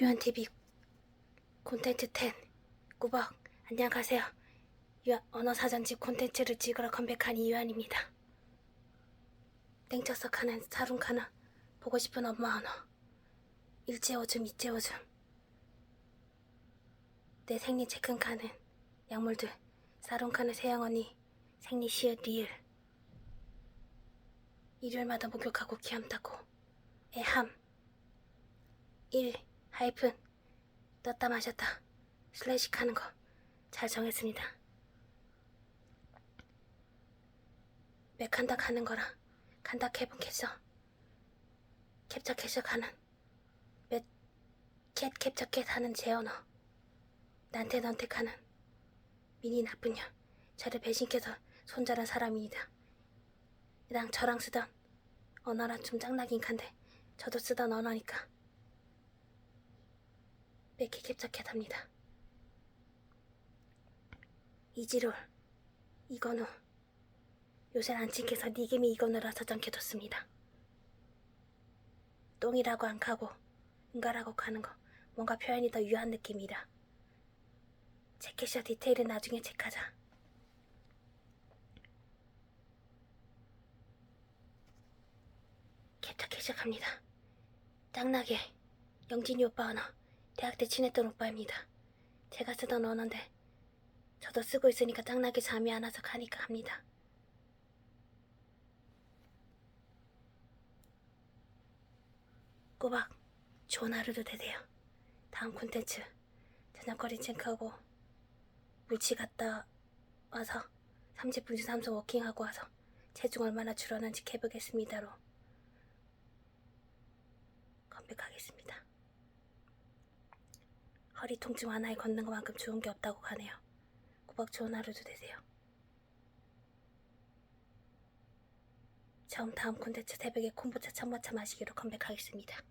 유한TV 콘텐츠 10 꾸벅 안녕하세요. 유한, 언어사전집 콘텐츠를 찍으러 컴백한 이유한입니다. 땡쳐서 가는 사룬 가는 보고 싶은 엄마 언어. 일제오줌 이제오줌. 내 생리 체큰 가는 약물들. 사룬 가는 세영언니 생리 시읒 리을. 일요일마다 목욕하고 기함 타고. 애함. 1 하이픈 떴다 마셨다 슬래식 하는 거 잘 정했습니다. 맥한다 가는 거랑 간다 캡은 캡처 캡처 캡처 가는 몇캣 캡처 캣 하는 제 언어 난테 넌테 하는 미니 나쁜 년 저를 배신께서 손자란 사람입니다. 랑 저랑 쓰던 언어랑 좀 짱나긴 한데 저도 쓰던 언어니까 캣 합니다. 이지롤 이건우 요새 안친께서 니게미 이건우라서 정켜뒀습니다. 똥이라고 안 가고 응가라고 가는 거 뭔가 표현이 더 유한 느낌이라 체크샷 디테일은 나중에 체크하자. 캡처 캡처 갑니다. 짱나게 영진이 오빠 언어 대학 때 친했던 오빠입니다. 제가 쓰던 언어인데 저도 쓰고 있으니까 짱나게 잠이 안 와서 가니까 합니다. 꼬박 좋은 하루도 되세요. 다음 콘텐츠 저녁거리 체크하고 물치 갔다 와서 30분 중 3소 워킹하고 와서 체중 얼마나 줄었는지 해보겠습니다로 컴백하겠습니다. 허리 통증 하나에 걷는 것만큼 좋은 게 없다고 가네요. 꼬박 좋은 하루도 되세요. 처음 다음 콘텐츠 새벽에 콤보차 청마차 마시기로 컴백하겠습니다.